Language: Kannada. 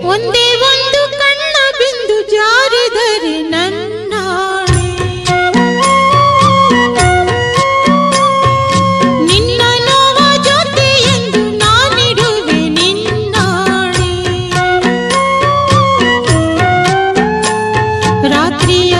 ಒಂದೇ ಒಂದು ಕಣ್ಣ ಬಿಂದು ಜಾರಿದರೆ ನನ್ನ ನಿನ್ನ ನೋವ ಜೊತೆ ಎಂದು ರಾತ್ರಿಯ